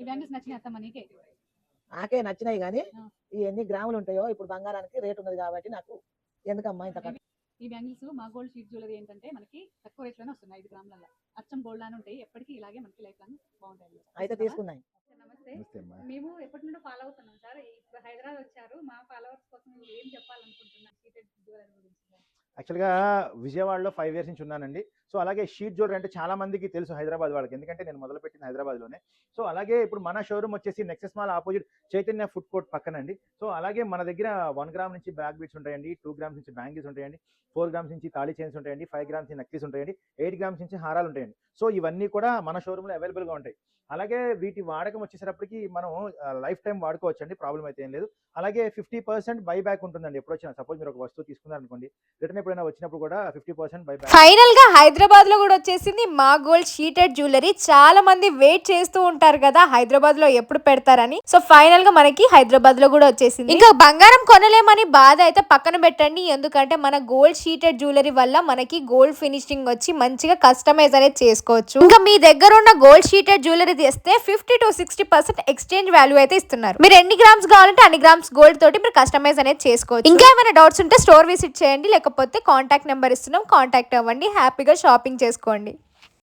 నచ్చినాయి అత్తమ్మ నీకే? నాకే నచ్చినాయి కానీ. ఈ ఎన్ని గ్రాములు ఉంటాయో ఇప్పుడు బంగారానికి రేట్ ఉన్నది కాబట్టి నాకు ఎందుకమ్మా ఇంత? ఈ బ్యాంగిల్స్ మా గోల్డ్ షీట్ జ్యువెలరీ ఏంటంటే మనకి తక్కువ రేట్లోనే వస్తున్నాయి ఐదు గ్రాములలో అచ్చం గోల్డ్ అని ఉంటాయి. ఎప్పటికీ ఇలాగే మనకి లైఫ్ లాంగ్ బాగుంటాయి అయితే తీసుకుందాం. నమస్తే. మేము ఎప్పటి నుండో ఫాలో అవుతున్నాం సార్. ఇప్పుడు హైదరాబాద్ వచ్చారు. మా ఫాలోవర్స్ కోసం ఏం గురించి యాక్చువల్గా విజయవాడలో ఫైవ్ ఇయర్స్ నుంచి ఉన్నానండి. సో అలాగే షీట్ జ్యువెలరీ అంటే చాలా మందికి తెలుసు హైదరాబాద్ వాళ్ళకి. ఎందుకంటే నేను మొదలుపెట్టిన హైదరాబాద్లోనే. సో అలాగే ఇప్పుడు మన షోరూమ్ వచ్చేసి Nexus mall opposite Chaitanya food court పక్కనండి. So అలాగే మన దగ్గర వన్ గ్రామ్ నుంచి బ్యాక్ బీట్స్ ఉంటాయండి టూ గ్రామ్స్ నుంచి బ్యాంగిల్స్ ఉంటాయండి ఫోర్ గ్రామ్స్ నుంచి తాళీ చైన్స్ ఉంటాయండి ఫైవ్ గ్రామ్స్ నుంచి నక్లీస్ ఉంటాయండి ఎయిట్ గ్రామ్స్ నుంచి హారాలు ఉంటాయండి. సో ఇవన్నీ కూడా మన షోరూంలో అవైలబుల్గా ఉంటాయి. అలాగే వీటి వాడకం వచ్చేసరికి మనం లైఫ్ టైం వాడుకోవచ్చు అండి ప్రాబ్లం అయితే ఏం లేదు. అలాగే ఫిఫ్టీ పర్సెంట్ బై బ్యాక్ ఉంటుందండి. ఎప్పుడు వచ్చినా సపోజ్ మీరు ఒక వస్తువు తీసుకున్నారనుకోండి రిటర్న్ ఎప్పుడైనా వచ్చినప్పుడు కూడా ఫిఫ్టీ పర్సెంట్ బై ఫైనల్గా హైదరాబాద్లో కూడా వచ్చేసింది మా గోల్డ్ షీటెడ్ జ్యువెలరీ. చాలా మంది వెయిట్ చేస్తూ ఉంటారు కదా హైదరాబాద్లో ఎప్పుడు పెడతారని. సో ఫైనల్గా మనకి హైదరాబాద్లో కూడా వచ్చేసింది. ఇంకా బంగారం కొనలేమని బాధ అయితే పక్కన పెట్టండి. ఎందుకంటే మన గోల్డ్ షీటెడ్ జ్యువెలరీ వల్ల మనకి గోల్డ్ ఫినిషింగ్ వచ్చి మంచిగా కస్టమైజ్ అనేది చేసుకోవచ్చు. ఇంకా మీ దగ్గర ఉన్న గోల్డ్ షీటెడ్ జ్యువెలరీ తీస్తే fifty to sixty percent exchange value అయితే ఇస్తున్నారు. మీరు ఎన్ని గ్రామ్స్ కావాలంటే అన్ని గ్రామ్స్ గోల్డ్ తోటి మీరు కస్టమైజ్ అనేది చేసుకోవచ్చు. ఇంకా ఏమైనా డౌట్స్ ఉంటే స్టోర్ విజిట్ చేయండి. లేకపోతే కాంటాక్ట్ నెంబర్ ఇస్తున్నాం. కాంటాక్ట్ అవ్వండి. హ్యాపీగా షాపింగ్ చేసుకోండి.